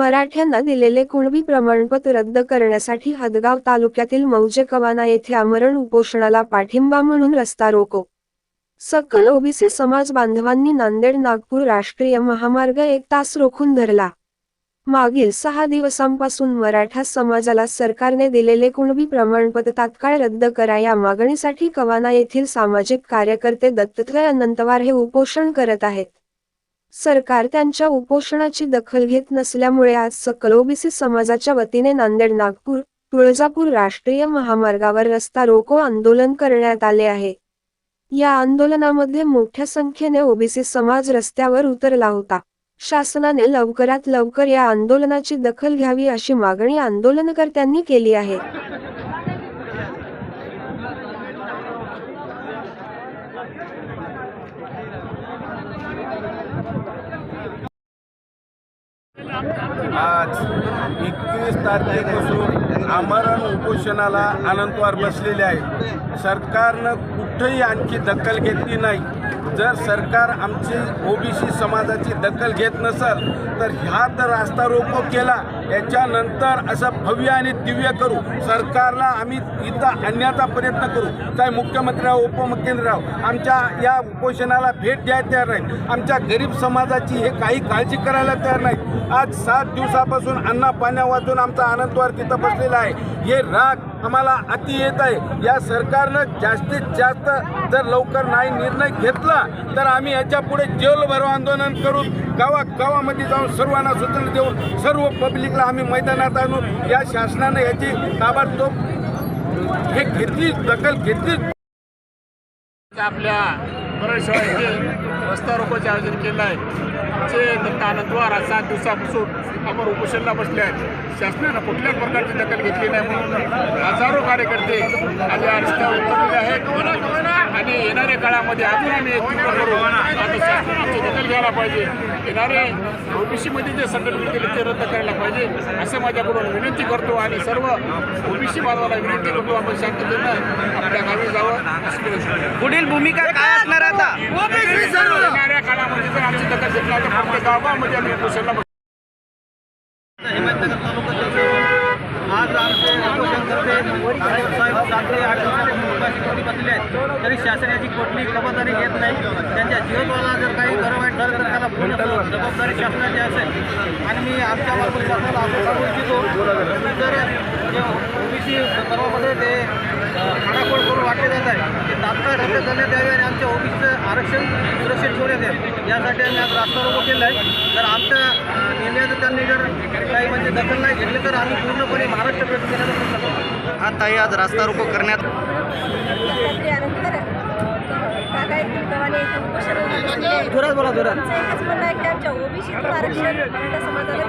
मराठ्यांना दिलेले कुणबी प्रमाणपत्र रद्द करण्यासाठी हदगाव तालुक्यातील मौजे कवाना येथे आमरण उपोषणाला पाठिंबा म्हणून रस्ता रोको. सकल ओबीसी समाज बांधवांनी नांदेड नागपूर राष्ट्रीय महामार्ग एक तास रोखून धरला. मागील सहा दिवसांपासून मराठा समाजाला सरकारने दिलेले कुणबी प्रमाणपत्र तात्काळ रद्द करा या मागणीसाठी कवाना येथील सामाजिक कार्यकर्ते दत्तत्रय अनंतवार हे उपोषण करत आहेत. सरकार त्यांच्या उपोषणाची दखल घेत नसल्यामुळे आज सकल ओबीसी समाजाच्या वतीने नांदेड नागपूर तुळजापूर राष्ट्रीय महामार्गावर रस्ता रोको आंदोलन करण्यात आले आहे. या आंदोलनामध्ये मोठ्या संख्येने ओबीसी समाज रस्त्यावर उतरला होता. शासनाने लवकरात लवकर या आंदोलनाची दखल घ्यावी अशी मागणी आंदोलनकर्त्यांनी केली आहे. आज एकवीस तारखेपासून आमरण उपोषणाला अनंतवार बसलेले आहे सरकारनं कुठंही आणखी दखल घेतली नाही. जर सरकार आमची ओबीसी समाजाची दखल घेत नसेल तर ह्या तर रास्ता रोको केला. याच्यानंतर असं भव्य आणि दिव्य करू. सरकारला आम्ही इथं आणण्याचा प्रयत्न करू. काय मुख्यमंत्री राव उपमुख्यमंत्री राव आमच्या या उपोषणाला भेट द्यायला तयार नाही आमच्या गरीब समाजाची हे काही काळजी करायला तयार नाही आज सात दिवसापासून अन्ना पाण्या वाचून आमचा आनंदवार तिथं बसलेला आहे. हे राग आम्हाला अति येत आहे. या सरकारनं जास्तीत जास्त जर लवकर नाही निर्णय घेतला तर आम्ही याच्यापुढे जेल भरो आंदोलन करू गावा गावामध्ये जाऊन सर्वांना सूचना देऊन सर्व पब्लिकला आम्ही मैदानात आणू. या शासनानं याची ताबडतोब हे घेतली दखल घेतली. आपल्या बऱ्याचशा रस्ता रोपाचे आयोजन केलं आहे. जे दत्त आनंदवार आज सात दिवसापासून आपण उपोषणला बसले आहेत. शासनानं कुठल्याच प्रकारची दखल घेतली नाही म्हणून कार्यकर्ते आज या रस्त्यावर उतरलेले आहेत. आणि येणाऱ्या काळामध्ये अजून आम्ही शासनाची दखल घ्यायला पाहिजे. येणारे ओबीसीमध्ये जे संघटन केले ते रद्द करायला पाहिजे. असं माझ्याकडून विनंती करतो आणि सर्व ओबीसी बांधवाला विनंती करतो आपण शांततेनं आपल्या गावी जावं. पुढील भूमिका काय असणार आता? येणाऱ्या काळामध्ये जर आमची दखल घेतला तर प्रत्येक गावामध्ये आम्ही उपोषणला बसू. हिमायतनगर तालुक्यात आज आमचे साखरे आठ दिवसापासून बसले आहेत तरी शासन याची कुठली खबरदारी घेत नाही त्यांच्या जीवनवाला जर काही बरं वाईट झालं तर त्याला पूर्ण जबाबदारी शासनाची असेल आणि मी आमच्या मार्फत शासनाला असं सांगू इच्छितो जर जे ओबीसी सर्वामध्ये ते खाडाखोड करून वाटले जात आहे. ते तात्काळ रद्द करण्यात यावे आणि आमच्या ओबीसीचं आरक्षण सुरक्षित ठेवण्यात यावे. यासाठी आम्ही आज रास्ता रोको केला आहे. तर आमच्या निर्णयाचं त्यांनी जर काही म्हणजे दखल नाही घेतली तर आम्ही पूर्णपणे महाराष्ट्र प्रयत्न करण्याचा प्रयत्न करू आता आज रास्ता रोको करण्यात जोरात बोला जोरात आमच्या ओबीसीतून आरक्षण समाजाला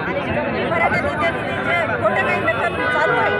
आणि जे मराठा नेत्यांनी जे खोटं काही नकल चालू आहे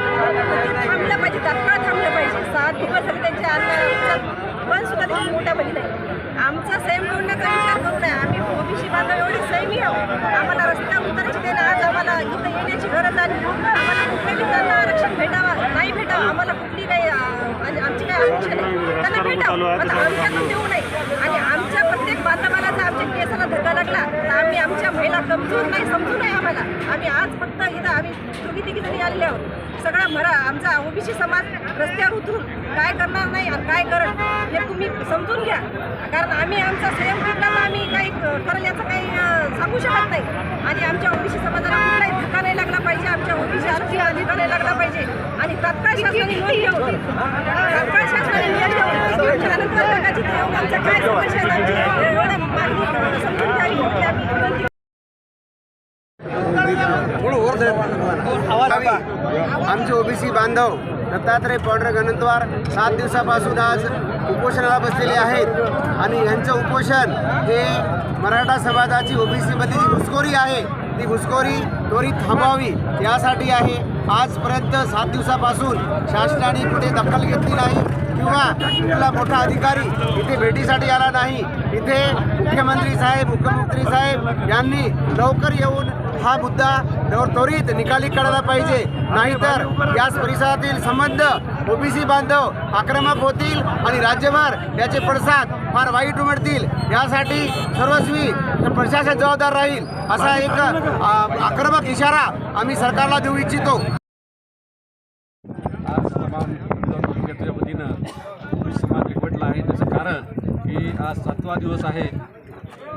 ते थांबलं पाहिजे तात्काळ थांबलं पाहिजे सात दिवस झाले त्यांच्या आंदोलनाचा पण सुद्धा त्यांची मोठा बली नाही आमचा संयम तोडण्याचा विचार करू नये आम्ही ओबीसी बांधव एवढे संयमी आहोत आम्हाला रस्त्यावर उतरायची नाही आज आम्हाला इथं येण्याची गरज आली आम्हाला कुठल्याही त्यांना आरक्षण भेटावं नाही भेटावं आम्हाला कुठली काही अं, आणि आमची काही आरक्षण आहे त्यांना भेटावं आता आमच्यातून देऊ नये. आणि आमच्या प्रत्येक बांधवाला जर आमच्या केसाला धक्का लागला तर आम्ही आमच्या महिला कमजोर नाही समजू नये आम्हाला. आम्ही आज फक्त इथं आम्ही दोघी तिघी जणी आलेले आहोत. सगळा मरा आमचा ओबीसी समाज रस्त्यावर उतरून काय करणार नाही आणि काय करत हे तुम्ही समजून घ्या. कारण आम्ही आमचा कुठला तर आम्ही काही करेल याचं काही सांगू शकत नाही. आणि आमच्या ओबीसी समाजाला कुठलाही धक्का नाही लागला पाहिजे. आमच्या ओबीसी आरक्षणाला धक्का नाही लागला पाहिजे. आणि तात्काळ शासनाने नोंद घ्यावं तात्काळ शासनाने नोंद घ्यावं त्यानंतर जगाची देव आमच्या काय समस्या आहेत, आमचे ओबीसी बांधव दत्तात्रय पांढरे अनंतवार सात दिवसापासून आज उपोषणाला बसलेले आहेत आणि यांचं उपोषण हे मराठा समाजाची ओबीसीमध्ये जी घुसखोरी आहे ती घुसखोरी त्वरित थांबावी यासाठी आहे. आजपर्यंत सात दिवसापासून शासनाने कुठे दखल घेतली नाही किंवा कुठला मोठा अधिकारी इथे भेटीसाठी आला नाही. इथे मुख्यमंत्री साहेब मुख्यमंत्री साहेब यांनी लवकर येऊन हा मुद्दा त्वरित निकाली काढायला पाहिजे. नाहीतर याच परिसरातील संबंध ओबीसी बांधव आक्रमक होतील आणि राज्यभर याचे पडसाद फार वाईट उमटतील. यासाठी सर्वस्वी प्रशासन जबाबदार राहील असा एक आक्रमक इशारा आम्ही सरकारला देऊ इच्छितो. आज तमाम वतीनं समाज एकवटला आहे. त्याचं कारण की आज सातवा दिवस आहे.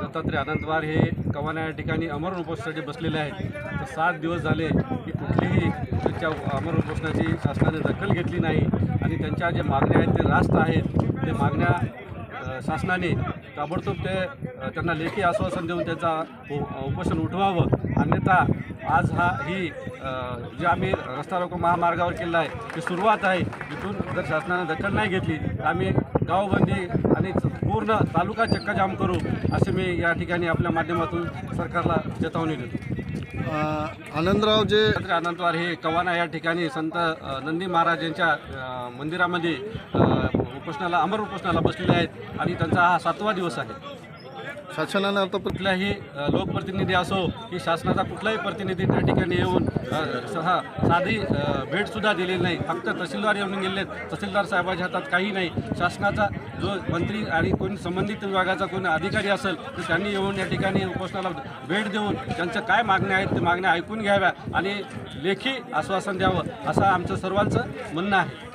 दत्तात्रय आनंदवार हे कवाना या ठिकाणी अमर उपोषणासाठी बसलेले आहेत. तर सात दिवस झाले की कुठलीही त्यांच्या अमर उपोषणाची शासनाने दखल घेतली नाही. आणि त्यांच्या जे मागण्या आहेत ते रास्त आहेत. ते मागण्या शासनाने ताबडतोब ते त्यांना लेखी आश्वासन देऊन त्याचा उपोषण उठवावं. अन्यथा आज हा ही जे आम्ही रस्ता रोको महामार्गावर केला आहे ती सुरुवात आहे. इथून जर शासनाने दखल नाही घेतली तर आम्ही गावबंदी आणि पूर्ण तालुका चक्काजाम करू असे मी या ठिकाणी आपल्या माध्यमातून सरकारला चेतावणी देतो. आनंदराव जे आनंदवार हे कवाना या ठिकाणी संत नंदी महाराज यांच्या मंदिरामध्ये उपोषणाला अमर उपोषणाला बसलेले आहेत आणि त्यांचा हा सातवा दिवस आहे. शासनानं आता कुठलाही लोकप्रतिनिधी असो की शासनाचा कुठलाही प्रतिनिधी त्या ठिकाणी येऊन सहा साधी भेटसुद्धा दिलेली नाही. फक्त तहसीलदार येऊन गेले तहसीलदार साहेबाच्या हातात काही नाही. शासनाचा जो मंत्री आणि कोणी संबंधित विभागाचा कोणी अधिकारी असेल तर त्यांनी येऊन या ठिकाणी उपोषणाला भेट देऊन त्यांच्या काय मागण्या आहेत ते मागण्या ऐकून घ्याव्या आणि लेखी आश्वासन द्यावं असं आमचं सर्वांचं म्हणणं आहे.